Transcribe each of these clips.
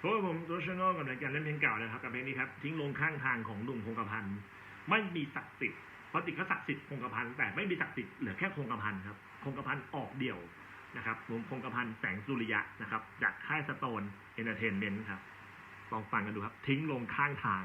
เพราะผมตัวชนอลกับรายการเล่นเพลงเก่านะครับกับเพลงนี้ครับทิ้งลงข้างทางของหนุ่มคงกระพันไม่มีศักดิ์สิทธิ์เพราะติดก็ศักดิ์สิทธิ์คงกระพันแต่ไม่มีศักดิ์สิทธิ์เหลือแค่คงกระพันครับคงกระพันออกเดี่ยวนะครับหนุ่มคงกระพันแสงสุริยะนะครับจากค่ายสโตนเอนเตอร์เทนเมนต์ครับลองฟังกันดูครับ ทิ้งลงข้างทาง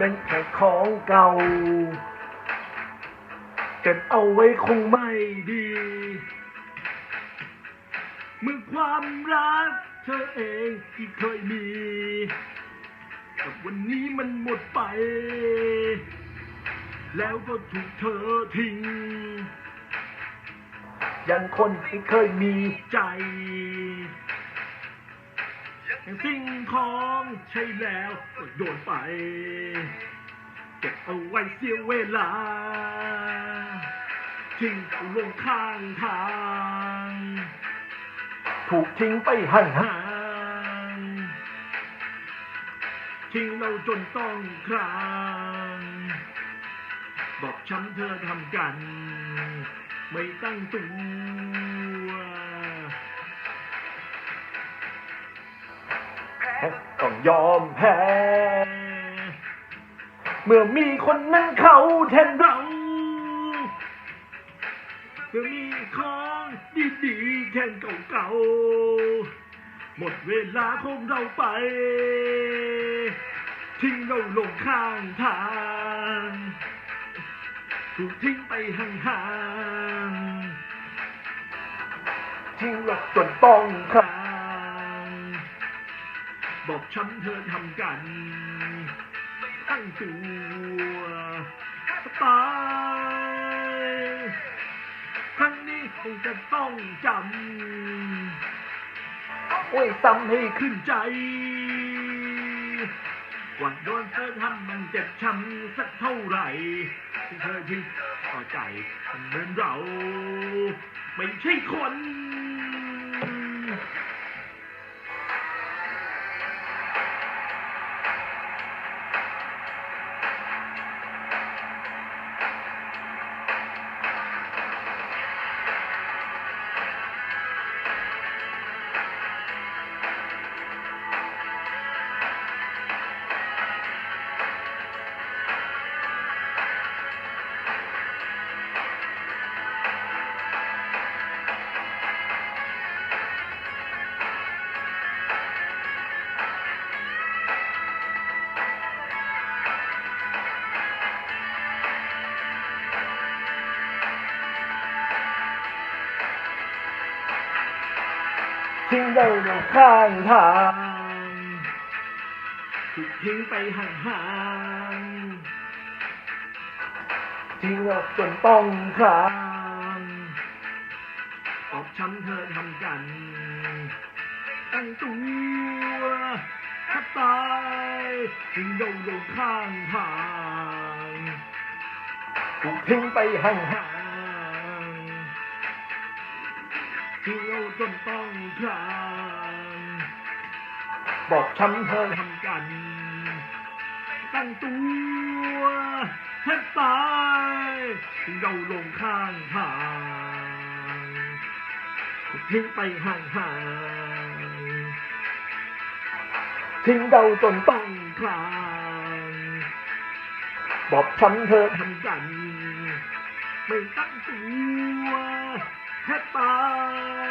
นั่นแค่ของเก่าเก็บเอาไว้คงไม่ดีเมื่อความรักเธอเองที่เคยมีกับวันนี้มันหมดไป แล้วก็ถูกเธอทิ้ง ยังคนที่เคยมีใจ สิ่งของใช่แล้วก็โยนไป เก็บเอาไว้เสียเวลาทิ้งเอาลงข้างทาง ถูกทิ้งไปห่างๆทิ้งเราจนต้องครางบอกช้ำเธอทำกัน ไม่ตั้งตัว ยอมแพ้ เมื่อมีคนนั้นเขาแทนเราเมื่อมีของดีๆแทนเก่าๆหมดเวลาของเราไป ทิ้งเราลงข้างทางถูกทิ้งไปห่างๆทิ้งเราจนต้องครา บอกช้ำเธอทำกัน ตั้งตัวตายครั้งนี้คงจะต้องจำโอ้ยซ้ำให้ขึ้นใจกว่าโดนเธอทำมันเจ็บช้ำสักเท่าไหร่ที่เธอทิ้งต่อใจเหมือนเรา ไม่ใช่คน ทิ้งเราลงข้างทางถูกทิ้งไปห่างๆทิ้งเราจนต้องคลางออกช้ำเธอทำกัน ตั้งตัวแทบตายทิ้งเราลงข้างทางถูกทิ้งไปห่างๆ ที่เราจนต้องคลางบอกช้ำเธอทำกัน ตั้งตัวแทบตายเราลงข้างทางทิ้งไปห่างๆทิ้งเราจนต้องคลางบอกช้ำเธอทำกัน ไม่ตั้งตัวแทบตาย